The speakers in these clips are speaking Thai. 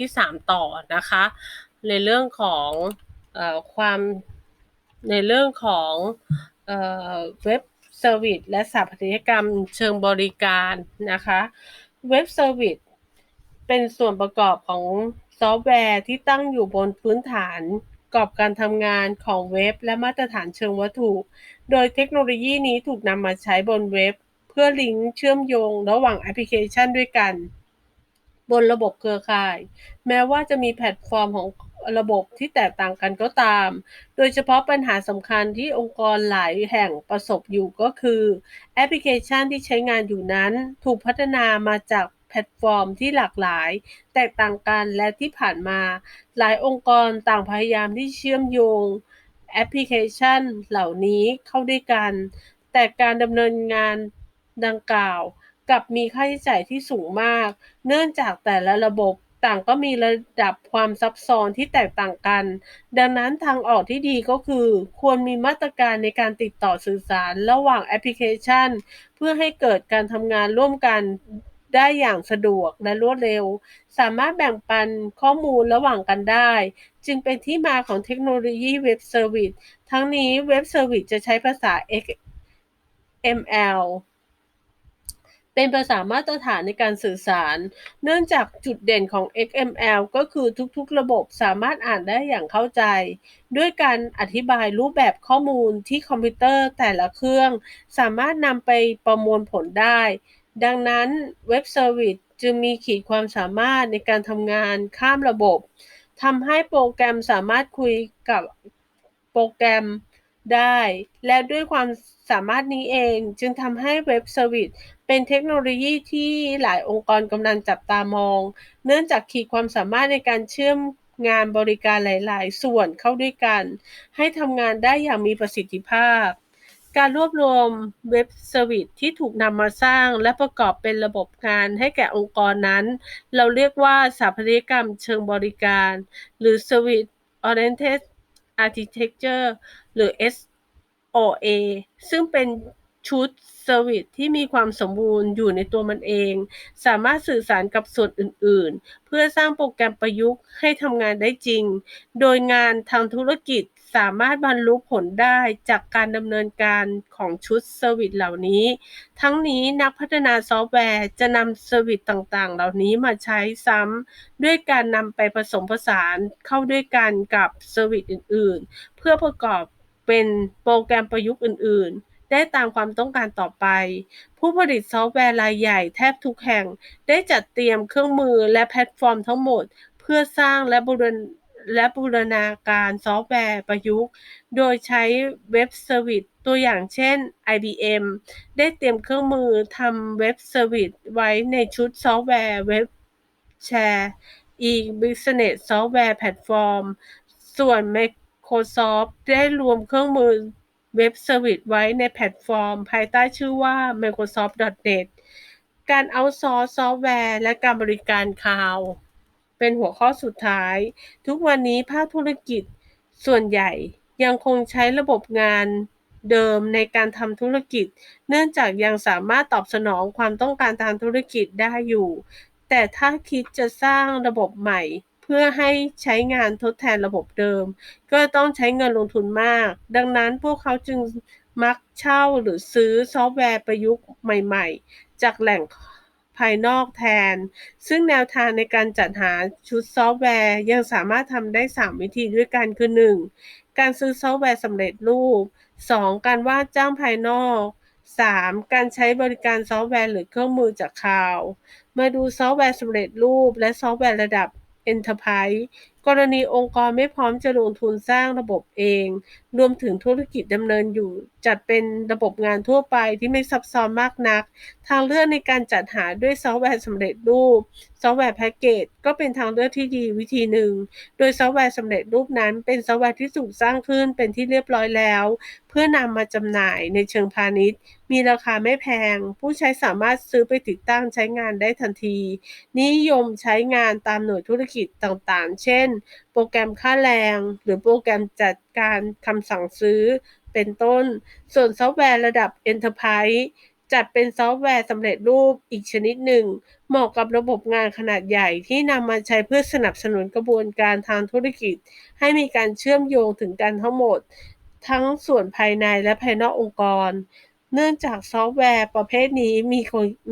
ที่ 3 ต่อนะคะ ในเรื่องของอความในเรื่องของเออเว็บเซอร์วิสและสถาปัตยกรรมเชิงบริการนะคะ เว็บเซอร์วิสเป็นส่วนประกอบของซอฟต์แวร์ที่ตั้งอยู่บนพื้นฐานกรอบการทำงานของเว็บ และมาตรฐานเชิงวัตถุ โดยเทคโนโลยีนี้ถูกนำมาใช้บนเว็บ เพื่อลิงก์เชื่อมโยงระหว่างแอปพลิเคชันด้วยกัน บนระบบเครือข่าย แม้ว่าจะมีแพลตฟอร์มของระบบที่แตกต่างกันก็ตาม โดยเฉพาะปัญหาสำคัญที่องค์กรหลายแห่งประสบอยู่ก็คือ แอปพลิเคชันที่ใช้งานอยู่นั้น ถูกพัฒนามาจากแพลตฟอร์มที่หลากหลาย แตกต่างกันและที่ผ่านมา หลายองค์กรต่างพยายามที่เชื่อมโยง แอปพลิเคชันเหล่านี้เข้าด้วยกัน แต่การดำเนินงานดังกล่าว กับมีค่าใช้จ่ายที่สูงมาก เนื่องจากแต่ละระบบต่างก็มีระดับความซับซ้อนที่แตกต่างกัน ดังนั้นทางออกที่ดีก็คือ ควรมีมาตรการในการติดต่อสื่อสารระหว่างแอปพลิเคชัน เพื่อให้เกิดการทำงานร่วมกันได้อย่างสะดวกและรวดเร็ว สามารถแบ่งปันข้อมูลระหว่างกันได้ จึงเป็นที่มาของเทคโนโลยีเว็บเซอร์วิสทั้งนี้เว็บเซอร์วิสจะใช้ภาษา XML เป็นภาษามาตรฐานในการสื่อสาร เนื่องจากจุดเด่นของ XML ก็คือทุกๆ ระบบสามารถอ่านได้อย่างเข้าใจ ด้วยการอธิบายรูปแบบข้อมูลที่คอมพิวเตอร์แต่ละเครื่อง สามารถนำไปประมวลผลได้ ดังนั้นเว็บเซอร์วิสจึงมีขีดความสามารถในการทำงานข้ามระบบทำให้โปรแกรมสามารถคุยกับโปรแกรม ได้ และด้วยความสามารถนี้เองจึงทำให้เว็บเซอร์วิสเป็นเทคโนโลยีที่หลายองค์กรกำลังจับตามอง เนื่องจากขีดความสามารถในการเชื่อมงานบริการหลาย ๆ ส่วนเข้าด้วยกัน ให้ทำงานได้อย่างมีประสิทธิภาพ การรวบรวมเว็บเซอร์วิสที่ถูกนำมาสร้างและประกอบเป็นระบบงานให้แก่องค์กรนั้น เราเรียกว่าสถาปัตยกรรมเชิงบริการ หรือ Service Oriented Architecture หรือ SOA ซึ่งเป็นชุดเซอร์วิสที่มีความสมบูรณ์อยู่ในตัวมันเอง สามารถสื่อสารกับส่วนอื่น ๆ เพื่อสร้างโปรแกรมประยุกต์ให้ทำงานได้จริง โดยงานทางธุรกิจ สามารถบรรลุผลได้จากการดำเนินการของชุดเซอร์วิสเหล่านี้ ทั้งนี้นักพัฒนาซอฟต์แวร์จะนำเซอร์วิสต่างๆ เหล่านี้มาใช้ซ้ำด้วยการนำไปผสมผสานเข้าด้วยกันกับเซอร์วิสอื่นๆ เพื่อประกอบเป็นโปรแกรมประยุกต์อื่น ๆได้ตามความต้องการต่อไป ผู้ผลิตซอฟต์แวร์รายใหญ่แทบทุกแห่ง ได้จัดเตรียมเครื่องมือและแพลตฟอร์มทั้งหมด เพื่อสร้างและบูร และบูรณาการซอฟต์แวร์ประยุกต์ โดยใช้เว็บเซอร์วิสตัวอย่างเช่น IBM ได้เตรียมเครื่องมือทำเว็บเซอร์วิสไว้ในชุดซอฟต์แวร์เว็บแชร์ e-business software platform ส่วน Microsoft ได้รวมเครื่องมือเว็บเซอร์วิสไว้ในแพลตฟอร์ม ภายใต้ชื่อว่า Microsoft.net การเอาซอร์ซอฟต์แวร์และการบริการคลาวด์ เป็นหัวข้อสุดท้าย ทุกวันนี้ภาคธุรกิจส่วนใหญ่ยังคงใช้ระบบงานเดิมในการทำธุรกิจ เนื่องจากยังสามารถตอบสนองความต้องการทางธุรกิจได้อยู่ แต่ถ้าคิดจะสร้างระบบใหม่ เพื่อให้ใช้งานทดแทนระบบเดิม ก็ต้องใช้เงินลงทุนมาก ดังนั้นพวกเขาจึงมักเช่าหรือซื้อซอฟต์แวร์ประยุกต์ใหม่ ๆ จากแหล่ง ภายนอกแทน ซึ่งแนวทางในการจัดหาชุดซอฟต์แวร์ยังสามารถทำได้ 3 วิธีด้วยกันคือ 1. การซื้อซอฟต์แวร์สำเร็จรูป 2. การว่าจ้างภายนอก 3. การใช้บริการซอฟต์แวร์หรือเครื่องมือจากคลาว มาดูซอฟต์แวร์สำเร็จรูป และซอฟต์แวร์ระดับ Enterprise กรณีองค์กรไม่พร้อมจะลงทุนสร้างระบบเอง รวมถึงธุรกิจดำเนินอยู่ จัดเป็นระบบงานทั่วไปที่ไม่ซับซ้อนมากนัก ทางเลือกในการจัดหาด้วยซอฟต์แวร์สำเร็จรูป ซอฟต์แวร์แพ็กเกจก็เป็นทางเลือกที่ดีวิธีหนึ่ง โดยซอฟต์แวร์สำเร็จรูปนั้น เป็นซอฟต์แวร์ที่ถูกสร้างขึ้นเป็นที่เรียบร้อยแล้ว เพื่อนำมาจำหน่ายในเชิงพาณิชย์ มีราคาไม่แพง ผู้ใช้สามารถซื้อไปติดตั้งใช้งานได้ทันที นิยมใช้งานตามหน่วยธุรกิจต่างๆ เช่นโปรแกรมค่าแรง หรือโปรแกรมจัดการคำสั่งซื้อ เป็นต้น ส่วนซอฟต์แวร์ระดับ Enterprise จัดเป็นซอฟต์แวร์สำเร็จรูปอีกชนิดหนึ่ง เหมาะกับระบบงานขนาดใหญ่ที่นำมาใช้เพื่อสนับสนุนกระบวนการทางธุรกิจ ให้มีการเชื่อมโยงถึงกันทั้งหมด ทั้งส่วนภายในและภายนอกองค์กร เนื่องจากซอฟต์แวร์ประเภทนี้มี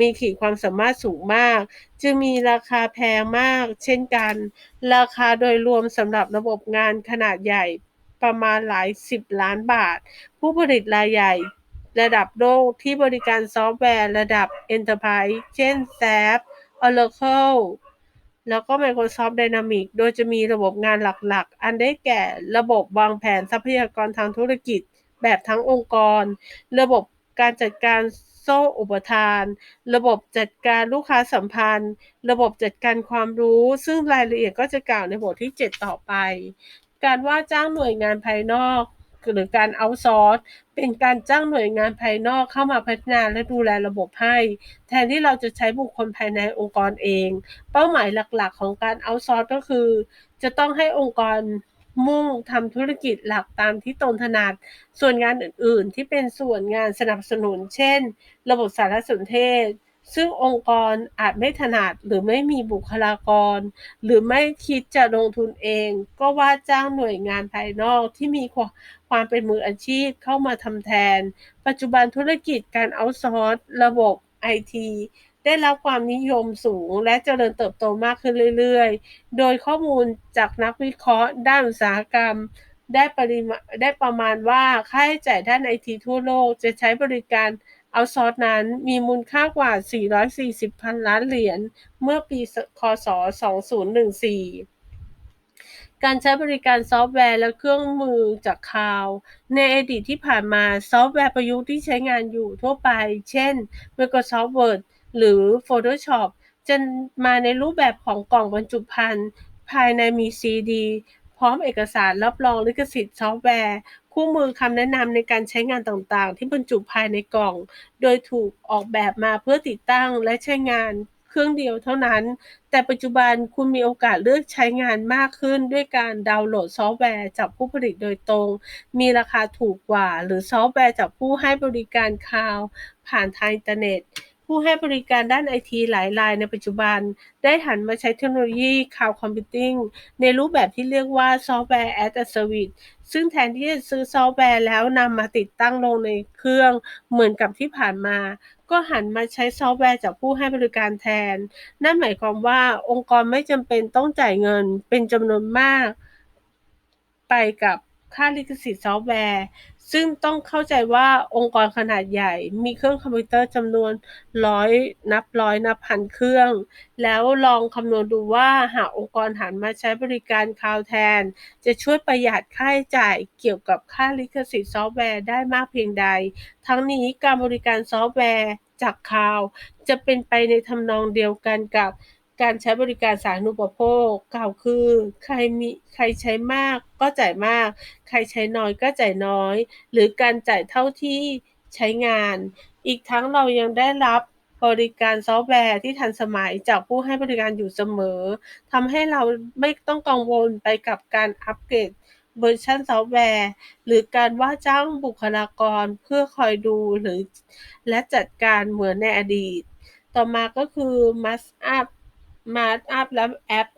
มีขีดความสามารถสูงมาก จึงมีราคาแพงมาก เช่นกัน ราคาโดยรวมสำหรับระบบงานขนาดใหญ่ประมาณหลายสิบล้านบาท ผู้ผลิตรายใหญ่ระดับโลกที่บริการซอฟต์แวร์ระดับ Enterprise เช่น SAP Oracle แล้วก็ Microsoft Dynamics โดยจะมีระบบงานหลักๆ อันได้แก่ระบบวางแผนทรัพยากรทางธุรกิจ แบบทั้งองค์กร ระบบ การจัดการโซ่อุปทาน ระบบจัดการลูกค้าสัมพันธ์ ระบบจัดการความรู้ ซึ่งรายละเอียดก็จะกล่าวในบทที่ 7 ต่อไป การว่าจ้างหน่วยงานภายนอกหรือการเอาซอร์สเป็นการจ้างหน่วยงานภายนอกเข้ามาพัฒนาและดูแลระบบให้ แทนที่เราจะใช้บุคคลภายในองค์กรเอง เป้าหมายหลักๆ ของการเอาซอร์สก็คือ จะต้องให้องค์กร มุ่งทำธุรกิจหลักตามที่ตนถนัด ส่วนงานอื่นๆ ที่เป็นส่วนงานสนับสนุน เช่น ระบบสารสนเทศ ซึ่งองค์กรอาจไม่ถนัดหรือไม่มีบุคลากร หรือไม่คิดจะลงทุนเอง ก็ว่าจ้างหน่วยงานภายนอกที่มีความเป็นมืออาชีพเข้ามาทำแทน ปัจจุบันธุรกิจการเอาซอร์สระบบไอที ได้รับความนิยมสูงและเจริญเติบโตมากขึ้นเรื่อยๆ โดยข้อมูลจากนักวิเคราะห์ด้านอุตสาหกรรม ได้ปริมาได้ประมาณว่าค่าใช้จ่ายด้านไอทีทั่วโลกจะใช้บริการเอาซอร์สนั้นมีมูลค่ากว่า 440 พันล้านเหรียญเมื่อปีคศ 2014 การใช้บริการซอฟต์แวร์และเครื่องมือจากคลาวในอดีตที่ผ่านมาซอฟต์แวร์ประยุกต์ที่ใช้งานอยู่ทั่วไป เช่น Microsoft Word หรือ Photoshop จะมาในรูปแบบของกล่องบรรจุภัณฑ์ ภายในมีซีดี พร้อมเอกสารรับรองลิขสิทธิ์ซอฟต์แวร์ คู่มือคำแนะนำในการใช้งานต่างๆ ที่บรรจุภายในกล่อง โดยถูกออกแบบมาเพื่อติดตั้งและใช้งานเครื่องเดียวเท่านั้น แต่ปัจจุบันคุณมีโอกาสเลือกใช้งานมากขึ้นด้วยการดาวน์โหลดซอฟต์แวร์จากผู้ผลิตโดยตรง มีราคาถูกกว่า หรือซอฟต์แวร์จากผู้ให้บริการคลาวผ่านทางอินเทอร์เน็ต ผู้ให้บริการด้านไอทีหลายรายในปัจจุบัน ได้หันมาใช้เทคโนโลยี Cloud Computing ในรูปแบบที่เรียกว่าซอฟต์แวร์ as a Service ซึ่งแทนที่จะซื้อซอฟต์แวร์แล้วนำมาติดตั้งลงในเครื่องเหมือนกับที่ผ่านมา ก็หันมาใช้ซอฟต์แวร์จากผู้ให้บริการแทน นั่นหมายความว่าองค์กรไม่จำเป็นต้องจ่ายเงินเป็นจำนวนมาก ไปกับค่าลิขสิทธิ์ซอฟต์แวร์ ซึ่งต้องเข้าใจว่าองค์กรขนาดใหญ่มีเครื่องคอมพิวเตอร์จำนวนร้อยนับร้อยนับพันเครื่อง แล้วลองคำนวณดูว่าหากองค์กรหันมาใช้บริการคลาวแทน จะช่วยประหยัดค่าใช้จ่ายเกี่ยวกับค่าลิขสิทธิ์ซอฟต์แวร์ได้มากเพียงใด ทั้งนี้การบริการซอฟต์แวร์จากคลาวจะเป็นไปในทำนองเดียวกันกับ การใช้บริการสาธารณูปโภคกล่าวคือ ใครมีใครใช้มากก็จ่ายมาก ใครใช้น้อยก็จ่ายน้อย หรือการจ่ายเท่าที่ใช้งาน อีกทั้งเรายังได้รับบริการซอฟต์แวร์ที่ทันสมัยจากผู้ให้บริการอยู่เสมอทำให้เราไม่ต้องกังวลไปกับการอัปเกรดเวอร์ชันซอฟต์แวร์ หรือการว่าจ้างบุคลากรเพื่อคอยดูหรือและจัดการเหมือนในอดีต ต่อมาก็คือ Must Up Must Up และแอป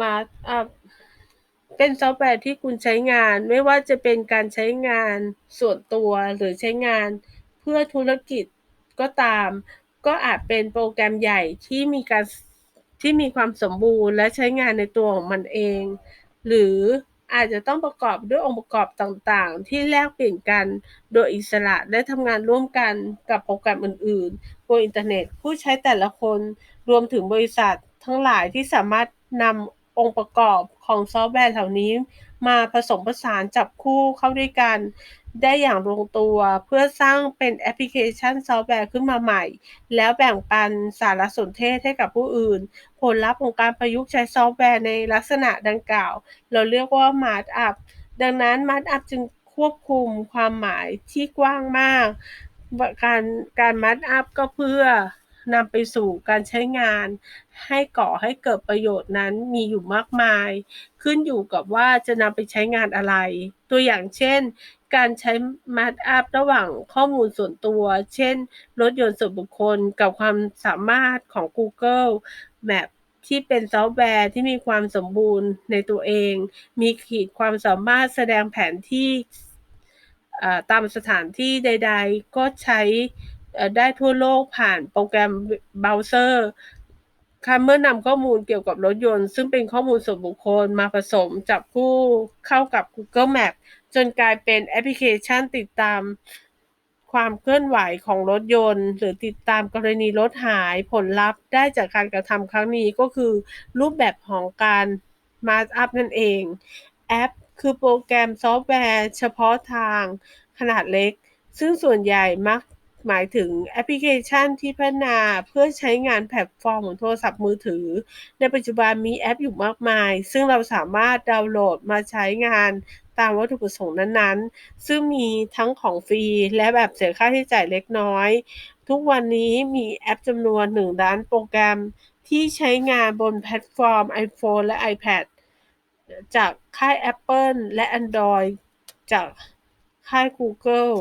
Must Up เป็นซอฟต์แวร์ที่คุณใช้งาน ไม่ว่าจะเป็นการใช้งานส่วนตัวหรือใช้งานเพื่อธุรกิจก็ตาม ก็อาจเป็นโปรแกรมใหญ่ที่มีการที่มีความสมบูรณ์และใช้งานในตัวของมันเอง หรือ อาจจะต้องประกอบด้วยองค์ประกอบต่างๆ ที่แลกเปลี่ยนกัน โดยอิสระและทำงานร่วมกันกับโปรแกรมอื่นๆ บนอินเทอร์เน็ตผู้ใช้แต่ละคนรวมถึงบริษัททั้งหลายที่สามารถนำองค์ประกอบของซอฟต์แวร์เหล่านี้ มาผสมผสานจับคู่เข้าด้วยกัน ได้อย่างลงตัวเพื่อสร้างเป็นแอปพลิเคชันซอฟต์แวร์ขึ้นมาใหม่ แล้วแบ่งปันสารสนเทศให้กับผู้อื่น ผลลัพธ์ของการประยุกต์ใช้ซอฟต์แวร์ในลักษณะดังกล่าว เราเรียกว่ามาร์ทอัพดังนั้นมาร์ทอัพจึงควบคุมความหมายที่กว้างมาก การการมาร์ทอัพก็เพื่อนำไปสู่การใช้งาน ให้ก่อให้เกิดประโยชน์นั้นมีอยู่มากมาย ขึ้นอยู่กับว่าจะนำไปใช้งานอะไร ตัวอย่างเช่น การใช้มาร์อัพระหว่างข้อมูลส่วนตัว เช่น รถยนต์ส่วนบุคคลกับความสามารถของ Google Map ที่เป็นซอฟต์แวร์ที่มีความสมบูรณ์ในตัวเอง มีขีดความสามารถแสดงแผนที่ตามสถานที่ใด ๆ ก็ใช้ได้ทั่วโลกผ่านโปรแกรมเบราว์เซอร์ ค่ะเมื่อนำข้อมูลเกี่ยวกับรถยนต์ ซึ่งเป็นข้อมูลส่วนบุคคลมาผสมจับคู่เข้ากับ Google Map จนกลายเป็นแอปพลิเคชันติดตามความเคลื่อนไหวของรถยนต์ หรือติดตามกรณีรถหายผลลัพธ์ได้จากการกระทำครั้งนี้ก็คือ รูปแบบของการมาร์กอัพนั่นเอง แอป คือโปรแกรมซอฟต์แวร์ เฉพาะทางขนาดเล็ก ซึ่งส่วนใหญ่มัก หมายถึงแอปพลิเคชันที่พัฒนาเพื่อใช้งานแพลตฟอร์มของโทรศัพท์มือถือ ในปัจจุบันมีแอปอยู่มากมาย ซึ่งเราสามารถดาวน์โหลดมาใช้งานตามวัตถุประสงค์นั้นๆ ซึ่งมีทั้งของฟรีและแบบเสียค่าใช้จ่ายเล็กน้อย ทุกวันนี้มีแอปจำนวน1ล้านโปรแกรมที่ใช้งานบนแพลตฟอร์ม iPhone และ iPad จากค่าย Apple และ Android จากค่าย Google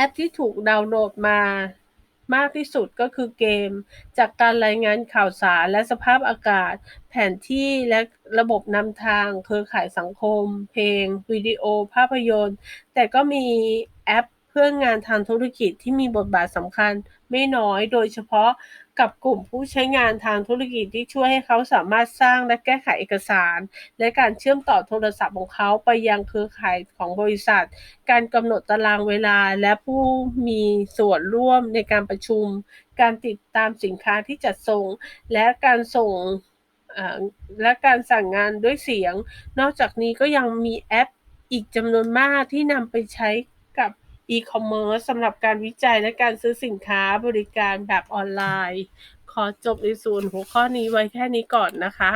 อปที่ถูกดาวน์โหลดมามากที่สุดก็คือเกม จากการรายงานข่าวสารและสภาพอากาศ แผนที่และระบบนำทาง เครือข่ายสังคม เพลง วิดีโอ ภาพยนตร์ แต่ก็มีแอปเพื่องานทางธุรกิจที่มีบทบาทสำคัญไม่น้อย โดยเฉพาะ กับกลุ่มผู้ใช้งานทางธุรกิจที่ช่วยให้เขาสามารถสร้างและแก้ไขเอกสาร และการเชื่อมต่อโทรศัพท์ของเขาไปยังเครือข่ายของบริษัท การกำหนดตารางเวลาและผู้มีส่วนร่วมในการประชุม การติดตามสินค้าที่จัดส่ง และการส่งและการสั่งงานด้วยเสียง นอกจากนี้ก็ยังมีแอปอีกจำนวนมากที่นำไปใช้ อีคอมเมิร์ซสำหรับการวิจัยและการซื้อสินค้าบริการแบบออนไลน์ ขอจบในส่วนหัวข้อนี้ไว้แค่นี้ก่อนนะคะ